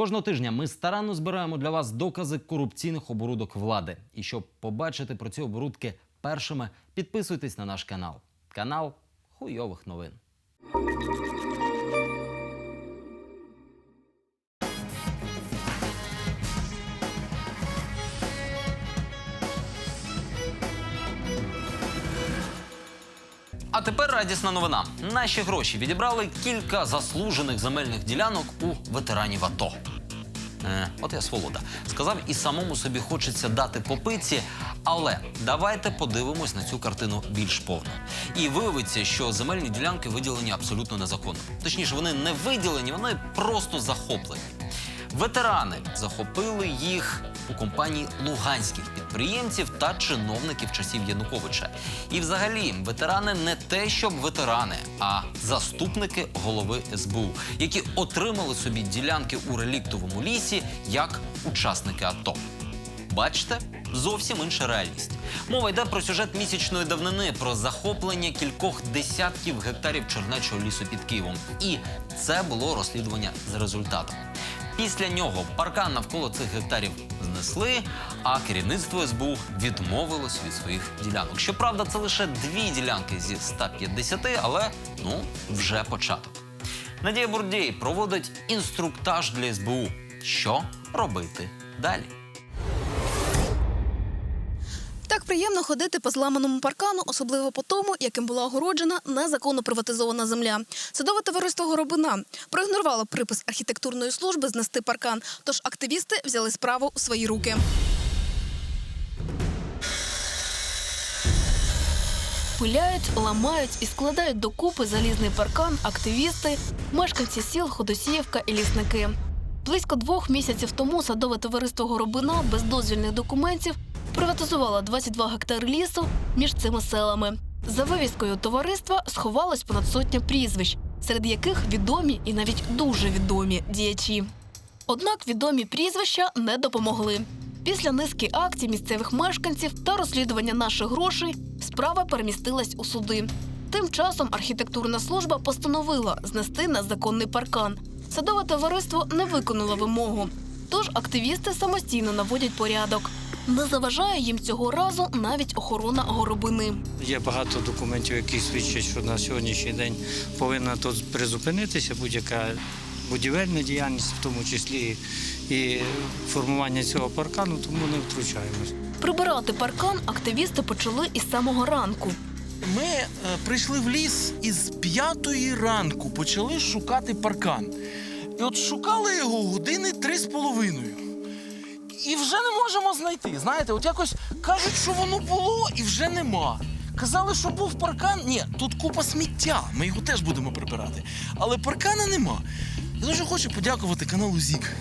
Кожного тижня ми старанно збираємо для вас докази корупційних оборудок влади. І щоб побачити про ці оборудки першими, підписуйтесь на наш канал. Канал хуйових новин. А тепер радісна новина. Наші гроші відібрали кілька заслужених земельних ділянок у ветеранів АТО. Е, от я сволода. Сказав, і самому собі хочеться дати попиці, але давайте подивимось на цю картину більш повно. І виявиться, що земельні ділянки виділені абсолютно незаконно. Точніше, вони не виділені, вони просто захоплені. Ветерани захопили їх у компанії луганських підприємців та чиновників часів Януковича. І взагалі, ветерани не те, щоб ветерани, а заступники голови СБУ, які отримали собі ділянки у реліктовому лісі як учасники АТО. Бачите, зовсім інша реальність. Мова йде про сюжет місячної давнини, про захоплення кількох десятків гектарів чернечого лісу під Києвом. І це було розслідування з результатом. Після нього паркан навколо цих гектарів знесли, а керівництво СБУ відмовилось від своїх ділянок. Щоправда, це лише дві ділянки зі 150, але ну вже початок. Надія Бурдєй проводить інструктаж для СБУ. Що робити далі? Приємно ходити по зламаному паркану, особливо по тому, яким була огороджена незаконно приватизована земля. Садове товариство Горобина проігнорувало припис архітектурної служби знести паркан. Тож активісти взяли справу у свої руки. Пиляють, ламають і складають докупи залізний паркан активісти, мешканці сіл Ходосіївка і лісники. Близько двох місяців тому садове товариство Горобина без дозвільних документів приватизувало 22 гектари лісу між цими селами. За вивіскою товариства сховалось понад сотня прізвищ, серед яких відомі і навіть дуже відомі діячі. Однак відомі прізвища не допомогли. Після низки акцій місцевих мешканців та розслідування наших грошей справа перемістилась у суди. Тим часом архітектурна служба постановила знести незаконний паркан. Садове товариство не виконало вимогу. Тож активісти самостійно наводять порядок. Не заважає їм цього разу навіть охорона горобини. Є багато документів, які свідчать, що на сьогоднішній день повинна тут призупинитися будь-яка будівельна діяльність, в тому числі і формування цього паркану, тому не втручаємось. Прибирати паркан активісти почали із самого ранку. Ми е, прийшли в ліс і з п'ятої ранку почали шукати паркан. І от шукали його години три з половиною. І вже не можемо знайти. Знаєте, от якось кажуть, що воно було і вже нема. Казали, що був паркан. Ні, тут купа сміття. Ми його теж будемо прибирати. Але паркана нема. Я дуже хочу подякувати каналу ЗІК.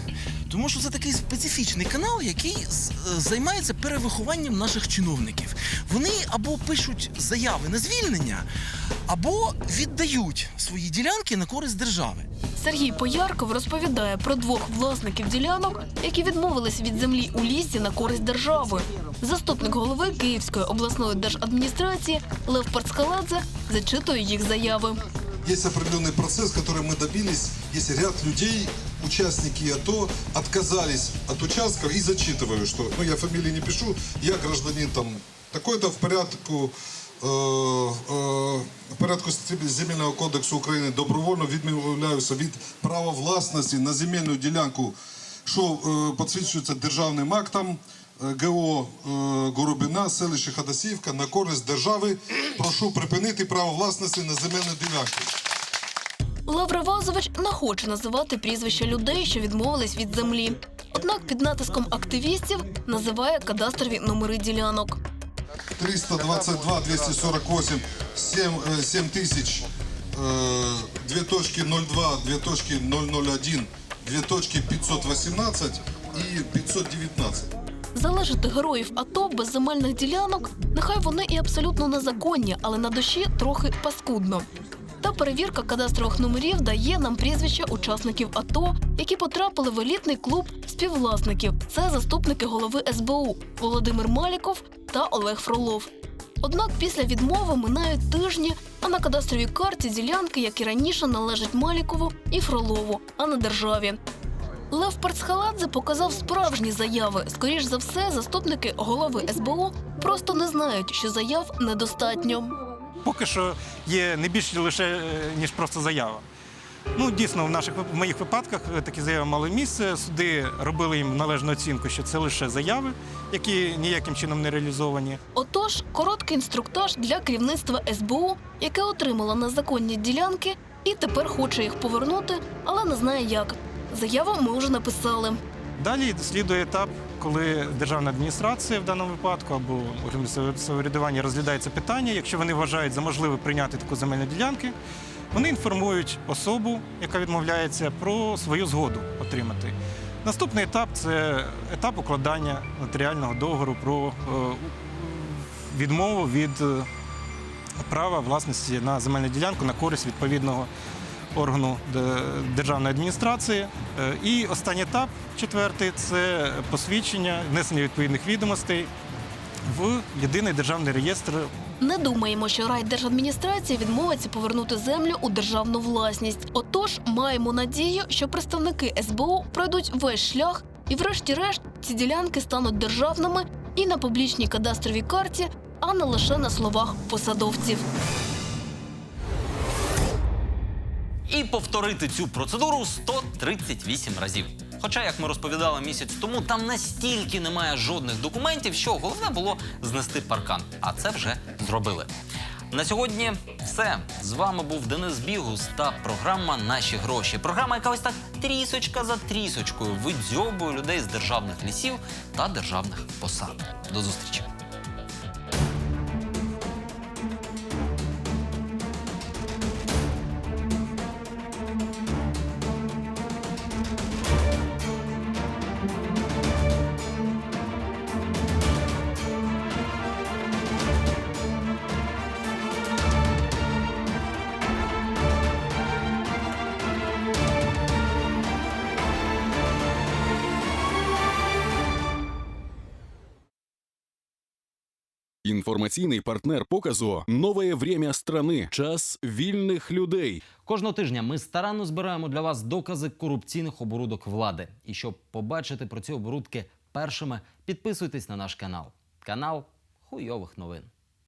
Тому що це такий специфічний канал, який з- е, займається перевихованням наших чиновників. Вони або пишуть заяви на звільнення, або віддають свої ділянки на користь держави. Сергій Поярков розповідає про двох власників ділянок, які відмовились від землі у лісі на користь держави. Заступник голови Київської обласної держадміністрації Лев Парцкаладзе зачитує їх заяви. Есть определенный процесс, который мы добились. Есть ряд людей, участники АТО, отказались от участков и зачитываю, что, ну я фамилии не пишу, я гражданин там такой-то в порядку, е, е, в порядку Земельного кодексу України добровольно відмовляюся від права власності на земельну ділянку, що е, підсвічується державним актом. е, ГО е, Горобина, селище Хадасівка на користь держави. Прошу припинити право власності на земельну ділянку. Лавра Вазович не хоче називати прізвища людей, що відмовились від землі. Однак під натиском активістів називає кадастрові номери ділянок. 322 248 7, э, 7 тысяч э, 2 точки 02 2 точки 001 2 точки 518 и 519 Залежати героїв АТО без земельних ділянок, нехай вони і абсолютно незаконні, але на душі трохи паскудно. Та перевірка кадастрових номерів дає нам прізвища учасників АТО, які потрапили в елітний клуб співвласників. Це заступники голови СБУ Володимир Маліков та Олег Фролов. Однак після відмови минають тижні, а на кадастровій карті ділянки, як і раніше, належать Малікову і Фролову, а не державі. Лев Парцхаладзе показав справжні заяви. Скоріш за все, заступники голови СБУ просто не знають, що заяв недостатньо. Поки що є не більше лише е, ніж просто заява. Ну, дійсно, в наших в моїх випадках е, такі заяви мали місце. Суди робили їм належну оцінку, що це лише заяви, які ніяким чином не реалізовані. Отож, короткий інструктаж для керівництва СБУ, яке отримало незаконні ділянки і тепер хоче їх повернути, але не знає як. Заяву ми вже написали. Далі слідує етап, коли державна адміністрація в даному випадку або самоврядування розглядає це питання. Якщо вони вважають за можливе прийняти таку земельну ділянку, вони інформують особу, яка відмовляється, про свою згоду отримати. Наступний етап це етап укладання нотаріального договору про е, відмову від е, права власності на земельну ділянку на користь відповідного органу державної адміністрації. Е, І останній етап, четвертий, це посвідчення, внесення відповідних відомостей в єдиний державний реєстр Не думаємо, що райдержадміністрація відмовиться повернути землю у державну власність. Отож, маємо надію, що представники СБУ пройдуть весь шлях, і, врешті-решт, ці ділянки стануть державними і на публічній кадастровій карті, а не лише на словах посадовців. І повторити цю процедуру 138 разів. Хоча, як ми розповідали місяць тому, там настільки немає жодних документів, що головне було знести паркан. А це вже зробили. На сьогодні все. З вами був Денис Бігус та програма Наші гроші. Програма, яка ось так трісочка за трісочкою видзьобує людей з державних лісів та державних посад. До зустрічі! Інформаційний партнер показу Нове время страни. Час вільних людей. Кожного тижня ми старанно збираємо для вас докази корупційних оборудок влади. І щоб побачити про ці оборудки першими, підписуйтесь на наш канал. Канал хуйових новин.